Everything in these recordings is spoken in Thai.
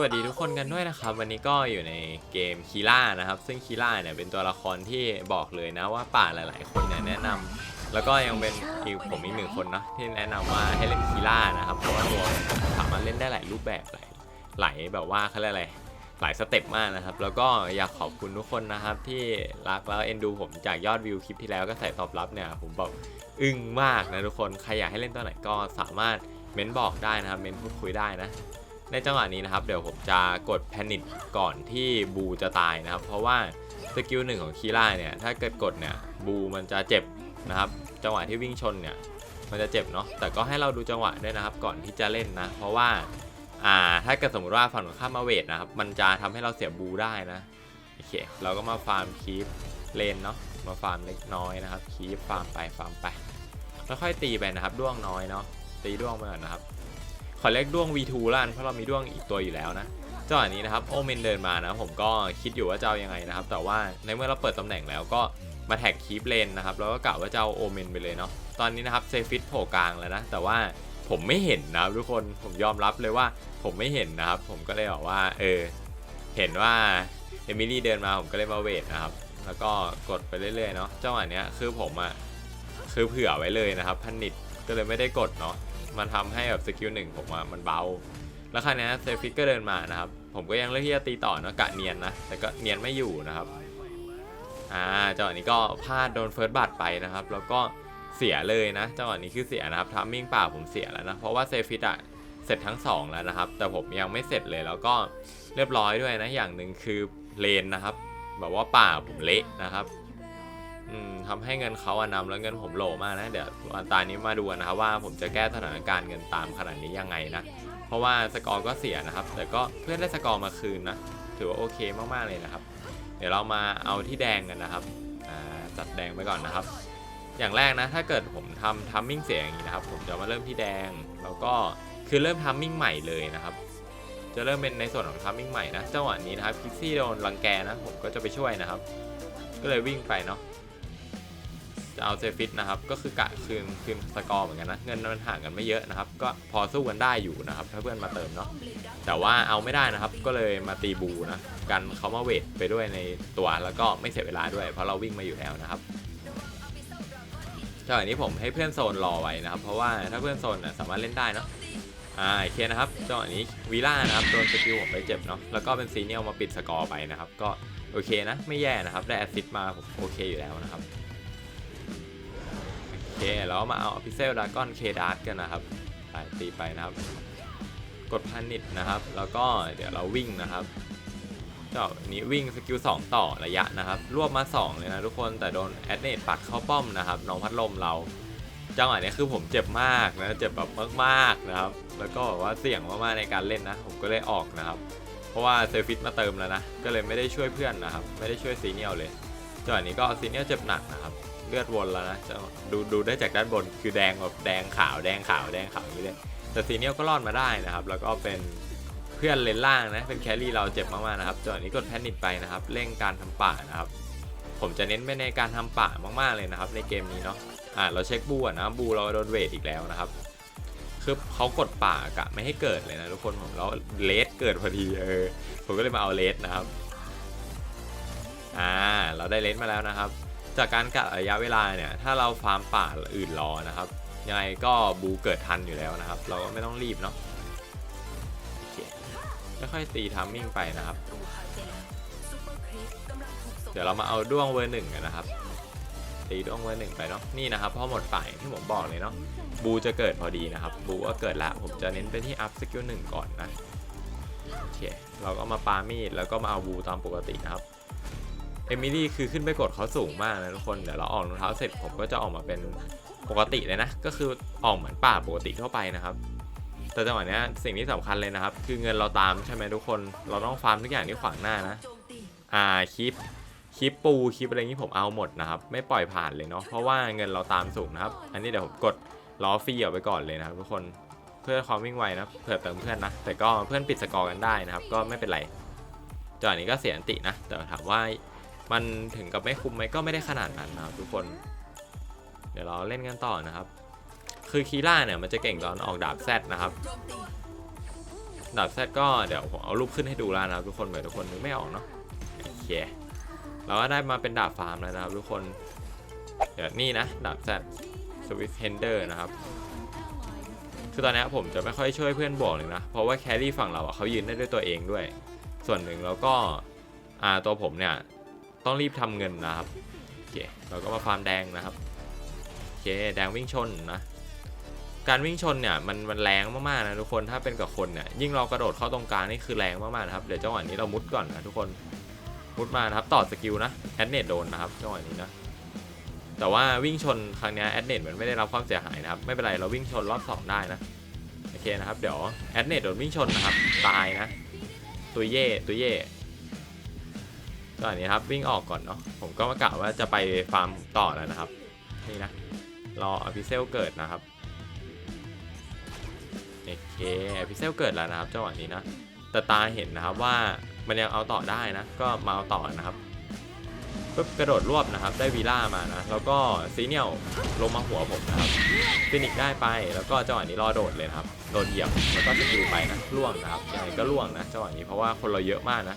วัสดีทุกคนกันด้วยนะครับ วันนี้ก็อยู่ในเกมคีล่านะครับ ซึ่งคีล่าเนี่ยเป็นตัวละครที่บอกเลยนะว่าป่าหลาย ๆ คนเนี่ยแนะนำแล้วก็ยังเป็นอีกผมอีกหนึ่งคนนะที่แนะนำว่าให้เล่นคีล่านะครับเพราะว่าตัวสามารถเล่นได้หลายรูปแบบหลายหลายแบบว่าเขาเรียกอะไรหลายสเต็ปมากนะครับ แล้วก็อยากขอบคุณทุกคนนะครับที่รักแล้วเอ็นดูผมจากยอดวิวคลิปที่แล้วก็ใส่ตอบรับเนี่ยผมแบบอึ้งมากนะทุกคนใครอยากให้เล่นตัวไหนก็สามารถเม้นบอกได้นะครับเม้นพูดคุยได้นะ ในจังหวะนี้นะครับเดี๋ยวผมจะกดแพนิคก่อนที่บูจะตายนะครับ เพราะว่าสกิลหนึ่งของคีร่าเนี่ยถ้าเกิดกดเนี่ยบูมันจะเจ็บนะครับ จังหวะที่วิ่งชนเนี่ยมันจะเจ็บเนาะแต่ก็ให้เราดูจังหวะด้วยนะครับ ก่อนที่จะเล่นนะ เพราะว่าอ่าถ้าเกิดสมมติว่าฝั่งตรงข้ามมาเวทนะครับมันจะทำให้เราเสียบูได้นะโอเคเราก็มาฟาร์มคีฟเลนเนาะมาฟาร์มเล็กน้อยนะครับคีฟฟาร์มไปฟาร์มไปแล้วค่อยตีไปนะครับด้วงน้อยเนาะตีด้วงไปก่อนนะครับ อเรียกด้วง V2 ล้านเพราะเรามีด้วงอีกตัวอยู่แล้วนะจังหวะนี้นะครับโอเมนเดินมานะผมก็คิดอยู่ว่าจะเอายังไงนะครับ แต่ว่าในเมื่อเราเปิดตำแหน่งแล้วก็มาแท็กคีปเลนนะครับแล้วก็กะว่าจะเอาโอเมนไปเลยเนาะตอนนี้นะครับเซฟิตโผล่กลางแล้วนะแต่ว่าผมไม่เห็นนะครับทุกคนผมยอมรับเลยว่าผมไม่เห็นนะครับ ผมก็เลยบอกว่าเออเห็นว่าเอมิลี่เดินมาผมก็เลยมาเวทนะครับ แล้วก็กดไปเรื่อยๆเนาะจังหวะเนี้ยคือผมอะคือเผื่อไว้เลยนะครับพันนิดก็เลยไม่ได้กดเนาะ มันทำให้แบบสกิลหนึ่งผมอะมันเบา แล้วคราวนี้เซฟิกก็เดินมานะครับ ผมก็ยังเลือกที่จะตีต่อนะกะเนียนนะ แต่ก็เนียนไม่อยู่นะครับอ่าจังหวะนี้ก็พลาดโดนเฟิร์สบัตไปนะครับ แล้วก็เสียเลยนะจังหวะนี้คือเสียนะครับทัมมิ่งป่าผมเสียแล้วนะเพราะว่าเซฟิตอะเสร็จทั้งสองแล้วนะครับ แต่ผมยังไม่เสร็จเลยแล้วก็เรียบร้อยด้วยนะอย่างหนึ่งคือเลนนะครับ แบบว่าป่าผมเละนะครับ อืมทำให้เงินเขาอะนำแล้วเงินผมโหลมากนะ เดี๋ยววันตานี้มาดูกันนะครับว่าผมจะแก้สถานการณ์เงินตามขนาดนี้ยังไงนะ เพราะว่าสกอร์ก็เสียนะครับ แต่ก็เพื่อนได้สกอร์มาคืนนะ ถือว่าโอเคมากๆเลยนะครับ เดี๋ยวเรามาเอาที่แดงกันนะครับจัดแดงไปก่อนนะครับ อย่างแรกนะ ถ้าเกิดผมทำทัมมิ่งเสียอย่างนี้นะครับ ผมจะมาเริ่มที่แดง แล้วก็คือเริ่มทัมมิ่งใหม่เลยนะครับ จะเริ่มเป็นในส่วนของทัมมิ่งใหม่นะจังหวะนี้นะครับพิกซี่โดนรังแกนะ ผมก็จะไปช่วยนะครับ ก็เลยวิ่งไปเนาะ จะเอาเซฟิตนะครับ ก็คือกะคืนคืนสกอร์เหมือนกันนะ เงินมันห่างกันไม่เยอะนะครับ ก็พอสู้กันได้อยู่นะครับ ถ้าเพื่อนมาเติมเนาะ แต่ว่าเอาไม่ได้นะครับ ก็เลยมาตีบูนะ กันเขามาเวทไปด้วยในตัวแล้วก็ไม่เสียเวลาด้วย เพราะเราวิ่งมาอยู่แล้วนะครับจังหวะนี้ผมให้เพื่อนโซนรอไว้นะครับ เพราะว่าถ้าเพื่อนโซนนะสามารถเล่นได้เนาะอ่าโอเคนะครับจังหวะนี้วีล่านะครับโดนสกิลผมไปเจ็บเนาะแล้วก็เป็นซีเนียลมาปิดสกอร์ไปนะครับ ก็โอเคนะ ไม่แย่นะครับ ได้แอสซิสต์มาผมโอเคอยู่แล้วนะครับ เคแล้วมาเอาพิเซลดากอนเคดาร์กันนะครับไปตีไปนะครับ กดพันนิดนะครับ แล้วก็เดี๋ยวเราวิ่งนะครับเจ้านี้วิ่งสกิล2ต่อระยะนะครับ รวบมา 2 เลยนะทุกคนแต่โดนแอดเนตปัดเข้าป้อมนะครับน้องพัดลมเราจังหวะนี้คือผมเจ็บมากนะเจ็บแบบมากๆนะครับ แล้วก็แบบว่าเสี่ยงมากๆในการเล่นนะ ผมก็เลยออกนะครับ เพราะว่าเซฟิตมาเติมแล้วนะ ก็เลยไม่ได้ช่วยเพื่อนนะครับ ไม่ได้ช่วยซีเนียลเลย จังหวะนี้ก็ซีเนียลเจ็บหนักนะครับ เลือดวนแล้วนะจะดูดูได้จากด้านบนคือแดงแบบแดงขาวแดงขาวแดงขาวอย่างนี้เลยแต่ซีเนียลก็รอดมาได้นะครับ แล้วก็เป็นเพื่อนเลนล่างนะเป็นแครี่เราเจ็บมากๆนะครับจังหวะนี้กดแพนิคไปนะครับ เร่งการทำป่านะครับ ผมจะเน้นไปในการทำป่ามากๆเลยนะครับ ในเกมนี้เนาะอ่าเราเช็คบูอะนะบูเราโดนเวทอีกแล้วนะครับคือเขากดป่ากะไม่ให้เกิดเลยนะทุกคนผมแล้วเลสเกิดพอดีเออผมก็เลยมาเอาเลสนะครับ อ่าเราได้เลสมาแล้วนะครับ จากการกะระยะเวลาเนี่ยถ้าเราฟาร์มป่าอื่นรอนะครับยังไงก็บูเกิดทันอยู่แล้วนะครับ เราก็ไม่ต้องรีบเนาะค่อยๆตีทัมมิ่งไปนะครับ เดี๋ยวเรามาเอาด้วงเวอร์หนึ่งกันนะครับ ตีด้วงเวอร์หนึ่งไปเนาะนี่นะครับพอหมดป่ายที่ผมบอกเลยเนาะบูจะเกิดพอดีนะครับ บูก็เกิดละผมจะเน้นไปที่อัพสกิลหนึ่งก่อนนะโอเคเราก็มาปามีดแล้วก็มาเอาบูตามปกตินะครับ เอมิลี่คือขึ้นไปกดเขาสูงมากนะทุกคนเดี๋ยวเราออกรองเท้าเสร็จผมก็จะออกมาเป็นปกติเลยนะ ก็คือออกเหมือนป่าปกติทั่วไปนะครับ แต่จังหวะเนี้ยสิ่งที่สำคัญเลยนะครับ คือเงินเราตามใช่ไหมทุกคน เราต้องฟาร์มทุกอย่างที่ขวางหน้านะ อ่าคลิปคลิปปูคลิปอะไรอย่างนี้ผมเอาหมดนะครับ ไม่ปล่อยผ่านเลยเนาะเพราะว่าเงินเราตามสูงนะครับ อันนี้เดี๋ยวผมกดล้อฟรีออกไปก่อนเลยนะครับทุกคนเพื่อความวิ่งไวนะเผื่อเติมเพื่อนนะ แต่ก็เพื่อนปิดสกอร์กันได้นะครับ ก็ไม่เป็นไรจังหวะนี้ก็เสียอันตินะแต่ถามว่า มันถึงกับไม่คุ้มไหมก็ไม่ได้ขนาดนั้นนะครับทุกคน เดี๋ยวเราเล่นกันต่อนะครับ คือคีล่าเนี่ยมันจะเก่งตอนออกดาบแซดนะครับ ดาบแซดก็เดี๋ยวผมเอารูปขึ้นให้ดูแล้วนะครับทุกคนเผื่อทุกคนนึกไม่ออกเนาะโอเคเราก็ได้มาเป็นดาบฟาร์มแล้วนะครับทุกคน เดี๋ยวนี่นะดาบแซดสวิตเฮนเดอร์นะครับคือตอนนี้ผมจะไม่ค่อยช่วยเพื่อนบวกเลยนะ เพราะว่าแครี่ฝั่งเราอะเขายืนได้ด้วยตัวเองด้วย ส่วนหนึ่งแล้วก็อ่าตัวผมเนี่ย ต้องรีบทำเงินนะครับโอเคเราก็มาฟาร์มแดงนะครับโอเคแดงวิ่งชนนะการวิ่งชนเนี่ยมันมันแรงมากๆนะทุกคนถ้าเป็นกับคนเนี่ยยิ่งเรากระโดดเข้าตรงกลางนี่คือแรงมากๆนะครับเดี๋ยวจังหวะนี้เรามุดก่อนนะทุกคนมุดมานะครับต่อสกิลนะแอดเนตโดนนะครับจังหวะนี้นะแต่ว่าวิ่งชนครั้งเนี้แอดเนตมันไม่ได้รับความเสียหายนะครับไม่เป็นไรเราวิ่งชนรอบสองได้นะโอเคนะครับเดี๋ยวแอดเนตโดนวิ่งชนนะครับตายนะตัวเย่ตัวเย่ จังหวะนี้ครับวิ่งออกก่อนเนาะผมก็มากะว่าจะไปฟาร์มต่อแล้วนะครับนี่นะรออพิเซลเกิดนะครับโอเคพิเซลเกิดแล้วนะครับจังหวะนี้นะแต่ตาเห็นนะครับว่ามันยังเอาต่อได้นะ ก็มาเอาต่อนะครับปุ๊บกระโดดรวบนะครับ ได้วีล่ามานะ แล้วก็ซีเนียลลงมาหัวผมนะครับฟินิกได้ไปแล้วก็จังหวะนี้รอโดดเลยครับ โดนเหยียบแล้วก็สกิลไปนะล่วงนะครับยังไงก็ล่วงนะจังหวะนี้เพราะว่าคนเราเยอะมากนะ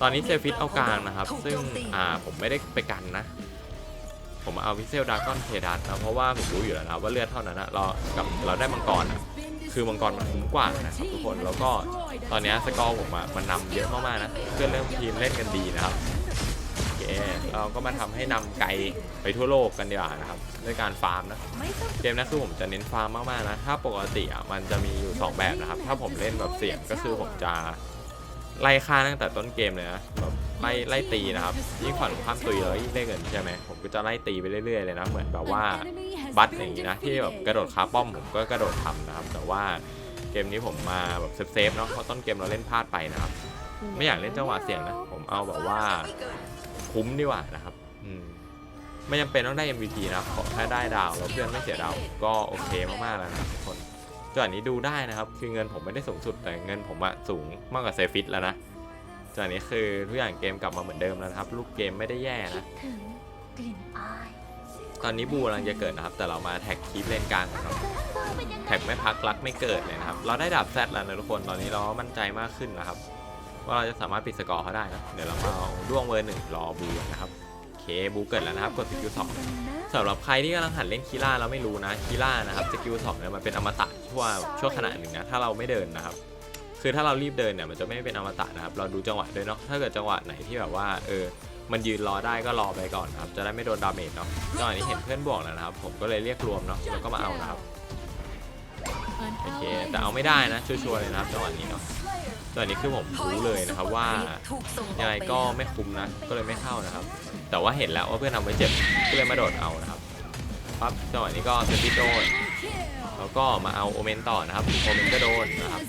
ตอนนี้เซฟิตเอากลางนะครับ ซึ่งอ่าผมไม่ได้ไปกันนะ ผมเอาพิเซลดากอนเพดัสนะเพราะว่าผมรู้อยู่แล้วนะว่าเลือดเท่านั้นนะเรากับเราได้มังกรนะคือมังกรมันคุ้มกว่านะครับทุกคนแล้วก็ตอนนี้สกอร์ผมอะมันนำเยอะมากๆนะเพื่อนเริ่มทีมเล่นกันดีนะครับโอเคเราก็มาทำให้นำไกลไปทั่วโลกกันดีกว่านะครับด้วยการฟาร์มนะเกมนี้คือผมจะเน้นฟาร์มมากๆนะถ้าปกติอะมันจะมีอยู่ 2 แบบนะครับ ถ้าผมเล่นแบบเสี่ยงก็คือผมจะ ไล่ฆ่าตั้งแต่ต้นเกมเลยนะแบบไล่ไล่ตีนะครับยิ่งฝั่งข้ามตุยแล้วยิ่งได้เงินใช่ไหมผมก็จะไล่ตีไปเรื่อยๆเลยนะเหมือนแบบว่าบัตอย่างนี้นะที่แบบกระโดดคาป้อมผมก็กระโดดทำนะครับ แต่ว่าเกมนี้ผมมาแบบเซฟๆเนาะเพราะต้นเกมเราเล่นพลาดไปนะครับ ไม่อยากเล่นจังหวะเสี่ยงนะผมเอาแบบว่าคุ้มดีกว่านะครับอืมไม่จำเป็นต้องได้ MVP นะขอแค่ได้ดาวแล้วเพื่อนไม่เสียดาวก็โอเคมากๆแล้วนะทุกคน จังหวะนี้ดูได้นะครับ คือเงินผมไม่ได้สูงสุดแต่เงินผมอะสูงมากกว่าเซฟิตแล้วนะจังหวะนี้คือทุกอย่างเกมกลับมาเหมือนเดิมแล้วนะครับลูกเกมไม่ได้แย่นะ ถึงกลิ่นอายตอนนี้บูกำลังจะเกิดนะครับ แต่เรามาแท็กคีปเลนกลางกันเนาะแท็กไม่พักรักไม่เกิดเลยนะครับ เราได้ดาบแซดแล้วนะทุกคนตอนนี้เรามั่นใจมากขึ้นนะครับ ว่าเราจะสามารถปิดสกอร์เขาได้นะเดี๋ยวเรามาเอาด้วงเวอร์หนึ่งรอบูนะครับโอเคบูเกิดแล้วนะครับกดสกิลสอง สำหรับใครที่กำลังหัดเล่นคีล่าเราไม่รู้นะคีล่านะครับสกิลสองเนี่ยมันเป็นอมตะชั่วชั่วขณะหนึ่งนะถ้าเราไม่เดินนะครับคือถ้าเรารีบเดินเนี่ยมันจะไม่เป็นอมตะนะครับเราดูจังหวะด้วยเนาะถ้าเกิดจังหวะไหนที่แบบว่าเออมันยืนรอได้ก็รอไปก่อนนะครับจะได้ไม่โดนดาเมจเนาะจังหวะนี้เห็นเพื่อนบวกแล้วนะครับผมก็เลยเรียกรวมเนาะแล้วก็มาเอานะครับ โอเคแต่เอาไม่ได้นะชัวร์ๆเลยนะครับจังหวะนี้เนาะจังหวะนี้คือผมรู้เลยนะครับว่ายังไงก็ไม่คุ้มนะก็เลยไม่เข้านะครับ แต่ว่าเห็นแล้วว่าเพื่อนทำไว้เจ็บก็เลยมาโดดเอานะครับปั๊บจังหวะนี้ก็เซฟิโดนแล้วก็มาเอาโอเมนต่อนะครับโอเมนก็โดนนะครับ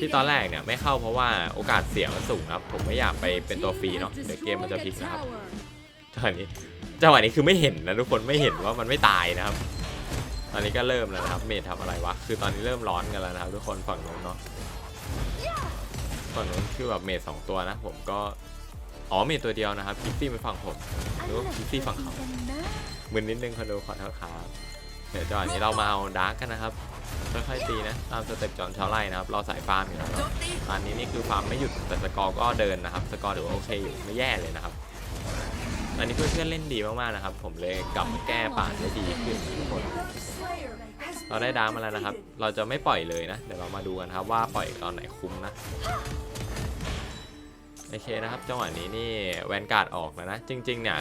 ที่ตอนแรกเนี่ยไม่เข้าเพราะว่าโอกาสเสี่ยงมันสูงครับ ผมไม่อยากไปเป็นตัวฟรีเนาะเดี๋ยวเกมมันจะพลิกนะครับจังหวะนี้จังหวะนี้คือไม่เห็นนะทุกคนไม่เห็นว่ามันไม่ตายนะครับ อนนี้ก็เริ่มแล้วนะครับ เมททำอะไรวะ คือตอนนี้เริ่มร้อนกันแล้วนะครับ ทุกคนฝั่งนู้นเนาะ ฝั่งนู้นคือแบบเมทสองตัวนะ ผมก็ อ๋อเมทตัวเดียวนะครับคิกซี่เป็นฝั่งผมหรือว่าคิกซี่ฝั่งเขามึนนิดนึงคนดูขอโทษครับเดี๋ยวจังหวะนี้เรามาเอาดาร์กกันนะครับ ค่อยๆตีนะ ตามสเต็ปจอนเช้าไล่นะครับ เราสายฟาร์มอยู่แล้วเนาะตอนนี้นี่คือฟาร์มไม่หยุดแต่สกอร์ก็เดินนะครับ สกอร์ถือว่าโอเคอยู่ไม่แย่เลยนะครับ อันนี้เพื่อนๆเล่นดีมากๆนะครับ ผมเลยกลับมาแก้ป่าได้ดีขึ้นทุกคน เราได้ดาร์มาแล้วนะครับ เราจะไม่ปล่อยเลยนะ เดี๋ยวเรามาดูกันครับว่าปล่อยตอนไหนคุ้มนะโอเคนะครับจังหวะนี้นี่แวนการ์ดออกแล้วนะ จริง ๆ เนี่ย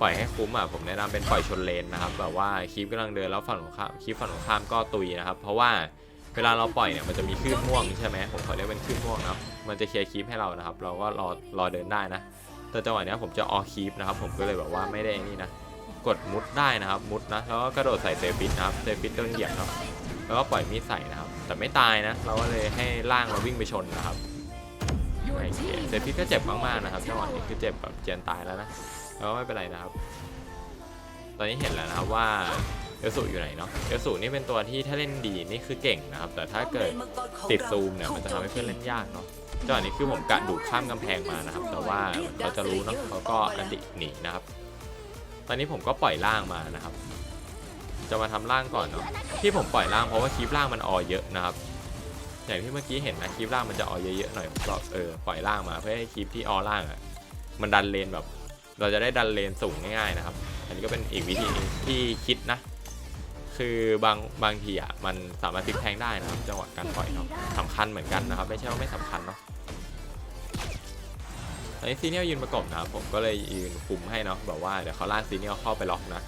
ปล่อยให้คุ้มอะผมแนะนำเป็นปล่อยชนเลนนะครับแบบว่าคีปกำลังเดินแล้วฝั่งของข้ามคีปฝั่งของข้ามก็ตุยนะครับ เพราะว่าเวลาเราปล่อยเนี่ยมันจะมีคลื่นม่วงใช่ไหมผมขอเรียกเป็นคลื่นม่วงนะครับมันจะเคลียร์คีปให้เรานะครับ เราก็รอรอเดินได้นะ แต่จังหวะนี้ผมจะออคีปนะครับผมก็เลยแบบว่าไม่ได้นี่นะกดมุดได้นะครับ มุดนะแล้วก็กระโดดใส่เซฟิตนะครับเซฟิตโดนเหยียบเนาะแล้วก็ปล่อยมีดใส่นะครับ แต่ไม่ตายนะ เราก็เลยให้ล่างเราวิ่งไปชนนะครับโอเคเซฟิตก็เจ็บมากๆนะครับจังหวะนี้คือเจ็บแบบเจียนตายแล้วนะแล้วก็ไม่เป็นไรนะครับ ตอนนี้เห็นแล้วนะครับว่าเอลสูอยู่ไหนเนาะเอลสูนี่เป็นตัวที่ถ้าเล่นดีนี่คือเก่งนะครับ แต่ถ้าเกิดติดซูมเนี่ยมันจะทำให้เพื่อนเล่นยากเนาะ จังหวะนี้คือผมกะดูดข้ามกำแพงมานะครับ แต่ว่าเขาจะรู้เนาะเขาก็อันติหนีนะครับ ตอนนี้ผมก็ปล่อยล่างมานะครับ จะมาทำล่างก่อนเนาะที่ผมปล่อยล่างเพราะว่าคลิปล่างมันออเยอะนะครับอย่างที่เมื่อกี้เห็นนะคลิปล่างมันจะออเยอะๆหน่อยผมก็เออปล่อยล่างมาเพื่อให้คลิปที่ออล่างอะมันดันเลนแบบ เราจะได้ดันเลนสูงง่ายๆนะครับ อันนี้ก็เป็นอีกวิธีที่คิดนะ คือบางบางทีอะมันสามารถพลิกแพลงได้นะครับจังหวะการปล่อยเนาะสำคัญเหมือนกันนะครับ ไม่ใช่ว่าไม่สำคัญเนาะตอนนี้ซีเนียลยืนประกบนะครับผมก็เลยยืนคุมให้เนาะแบบว่าเดี๋ยวเขาลากซีเนียลเข้าไปล็อกนะ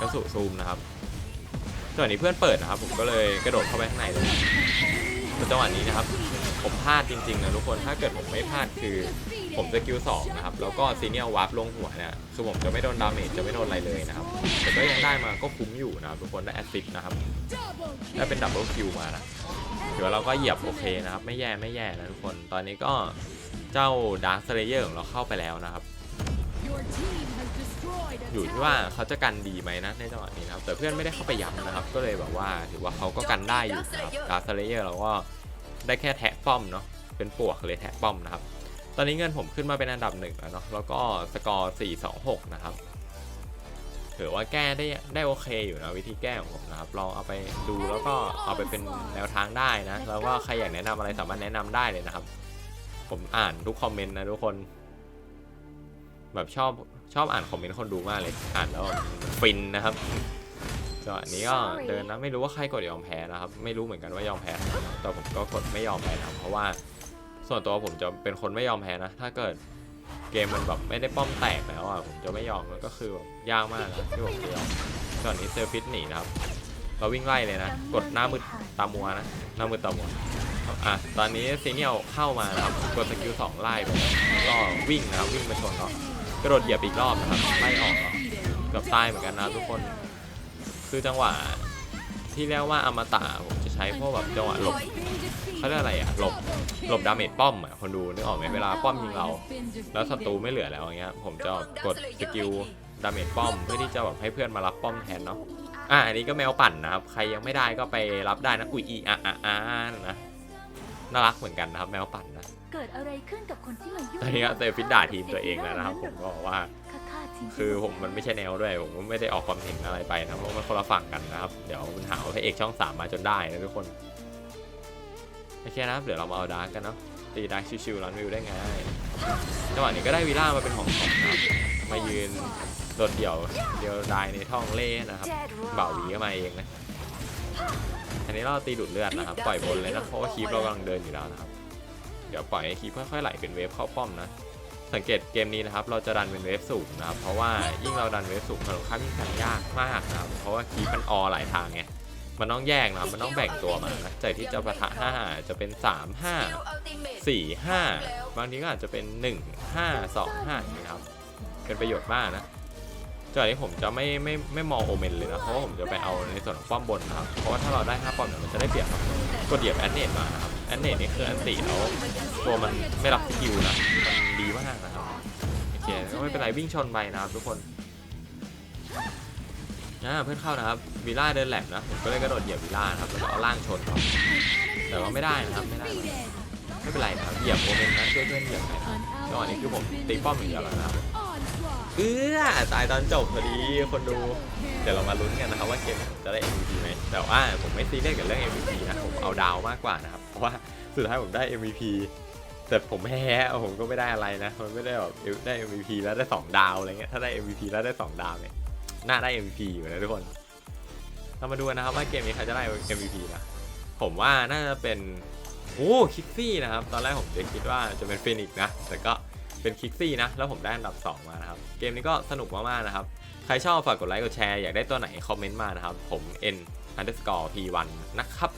กระสุซูมนะครับจังหวะนี้เพื่อนเปิดนะครับ ผมก็เลยกระโดดเข้าไปข้างในเลยจังหวะนี้นะครับ ผมพลาดจริงๆนะทุกคนถ้าเกิดผมไม่พลาดคือ ผมสกิลสองนะครับแล้วก็ซีเนียลวาร์ปลงหัวเนี่ยคือผมจะไม่โดนดาเมจจะไม่โดนอะไรเลยนะครับแต่ก็ยังได้มาก็คุ้มอยู่นะครับทุกคนได้แอสซิสต์นะครับได้เป็นดับเบิลคิวมานะเดี๋ยวเราก็เหยียบโอเคนะครับ ไม่แย่ไม่แย่นะทุกคนตอนนี้ก็เจ้าดาร์คเลเยอร์ของเราเข้าไปแล้วนะครับอยู่ที่ว่าเขาจะกันดีไหมนะในจังหวะนี้นะครับแต่เพื่อนไม่ได้เข้าไปย้ำนะครับ ก็เลยแบบว่าถือว่าเขาก็กันได้อยู่ครับดาร์คเลเยอร์เราก็ได้แค่แทะป้อมเนาะเป็นปวกเลยแทะป้อมนะครับ ตอนนี้เงินผมขึ้นมาเป็นอันดับหนึ่งแล้วเนาะแล้วก็สกอร์426 นะครับถือว่าแก้ได้ได้โอเคอยู่นะวิธีแก้ของผมนะครับลองเอาไปดูแล้วก็เอาไปเป็นแนวทางได้นะ แล้วก็ใครอยากแนะนำอะไรสามารถแนะนำได้เลยนะครับ ผมอ่านทุกคอมเมนต์นะทุกคน แบบชอบชอบอ่านคอมเมนต์คนดูมากเลยอ่านแล้วฟินนะครับจังหวะนี้ก็เดินนะไม่รู้ว่าใครกดยอมแพ้นะครับ ไม่รู้เหมือนกันว่ายอมแพ้แต่ผมก็กดไม่ยอมแพ้นะครับเพราะว่า ส่วนตัวผมจะเป็นคนไม่ยอมแพ้นะ ถ้าเกิดเกมมันแบบไม่ได้ป้อมแตกแล้วอะผมจะไม่ยอมมันก็คือแบบยากมากนะที่ผมจะยอมตอนนี้เซอร์ฟิตหนีนะครับ เราวิ่งไล่เลยนะ กดหน้ามืดตามัวนะหน้ามืดตามัวอะตอนนี้ซีเนียลเข้ามานะครับกดสกิลสองไล่ไปก็วิ่งนะครับวิ่งมาชนเนาะกระโดดเหยียบอีกรอบนะครับไล่ออกเกือบตายเหมือนกันนะทุกคน คือจังหวะ ที่เรียกว่าอมตะผมจะใช้พวกแบบจังหวะหลบเขาเรียกอะไรอะหลบหลบดาเมจป้อมอะคนดูนึกออกไหมเวลาป้อมยิงเรา แล้วศัตรูไม่เหลือแล้วอย่างเงี้ยผมจะกดสกิลดาเมจป้อมเพื่อที่จะแบบให้เพื่อนมารับป้อมแทนเนาะอะอันนี้ก็แมวปั่นนะครับใครยังไม่ได้ก็ไปรับได้นะอุ้ยอีอะอะอะนะน่ารักเหมือนกันนะครับแมวปั่นนะเกิดอะไรขึ้นกับคนที่มายุ่งตอนนี้ก็เตฟิตด่าทีมตัวเองแล้วนะครับผมก็บอกว่าข้าๆทิ้ง คือผมมันไม่ใช่แนวด้วย ผมก็ไม่ได้ออกความเห็นอะไรไปนะเพราะมันคนละฝั่งกันนะครับ เดี๋ยวมันหาว่าพระเอกช่องสามมาจนได้นะทุกคนโอเคนะครับเดี๋ยวเรามาเอาดาร์กกันเนาะตีดาร์กชิวๆรันวิวได้ไงจังหวะนี้ก็ได้วีล่ามาเป็นของของครับมายืนโดดเดี่ยวเดียวดายในท้องเล่นะครับเบาววีก็มาเองนะอันนี้เราตีดูดเลือดนะครับปล่อยบนเลยนะเพราะว่าคีปเรากำลังเดินอยู่แล้วนะครับเดี๋ยวปล่อยให้คีปค่อยๆไหลเป็นเวฟเข้าป้อมนะ สังเกตเกมนี้นะครับเราจะดันเป็นเวฟสูงนะครับเพราะว่ายิ่งเราดันเวฟสูงมันค่อนข้างที่จะยากมากนะครับเพราะว่าคีมันออหลายทางไงมันต้องแยกนะครับมันต้องแบ่งตัวมานะจากที่จะปะทะ5จะเป็น 3 5 4 5 บางทีก็อาจจะเป็น 1 5 2 5นี้ครับเป็นประโยชน์มากนะจากนี้ผมจะไม่ไม่ไม่มองโอเมนเลยนะเพราะว่าผมจะไปเอาในส่วนของป้อมบนนะครับเพราะว่าถ้าเราได้5ป้อมเนี่ยมันจะได้เปรียบครับกดเหยียบแอนเนตมานะครับแอนเนตนี่คืออันตีแล้ว ตัวมันไม่รับสกิลนะมันดีมากนะครับโอเคก็ไม่เป็นไรวิ่งชนไปนะครับทุกคนอ่าเพื่อนเข้านะครับวีล่าเดินแหลมนะผมก็เลยกระโดดเหยียบวีล่านะครับแล้วก็เอาล่างชนครับแต่ว่าไม่ได้นะครับไม่ได้ไม่เป็นไรนะครับเหยียบโอเมนนะช่วยเพื่อนเหยียบหน่อยนะจังหวะนี้คือผมตีป้อมอย่างเดียวแล้วนะครับเออตายตอนจบพอดีคนดู เดี๋ยวเรามาลุ้นกันนะครับว่าเกมนี้ผมจะได้ MVP ไหมแต่ว่าผมไม่ซีเรียสกับเรื่อง MVP นะผมเอาดาวมากกว่านะครับเพราะว่าสุดท้ายผมได้ MVP แต่ผมแพ้ผมก็ไม่ได้อะไรนะ มันไม่ได้แบบได้ MVP แล้วได้2ดาวอะไรเงี้ย ถ้าได้ MVP แล้วได้2ดาวเนี่ย น่าได้ MVP อยู่นะทุกคน เรามาดูนะครับว่าเกมนี้ใครจะได้ MVP นะ ผมว่าน่าจะเป็น โอ้คิกซี่นะครับ ตอนแรกผมจะคิดว่าจะเป็นฟินิกซ์นะ แต่ก็เป็นคิกซี่นะ แล้วผมได้อันดับ 2 มานะครับ เกมนี้ก็สนุกมากๆนะครับ ใครชอบฝากกดไลค์กดแชร์ อยากได้ตัวไหนคอมเมนต์มานะครับ ผม n underscore p1 นะครับ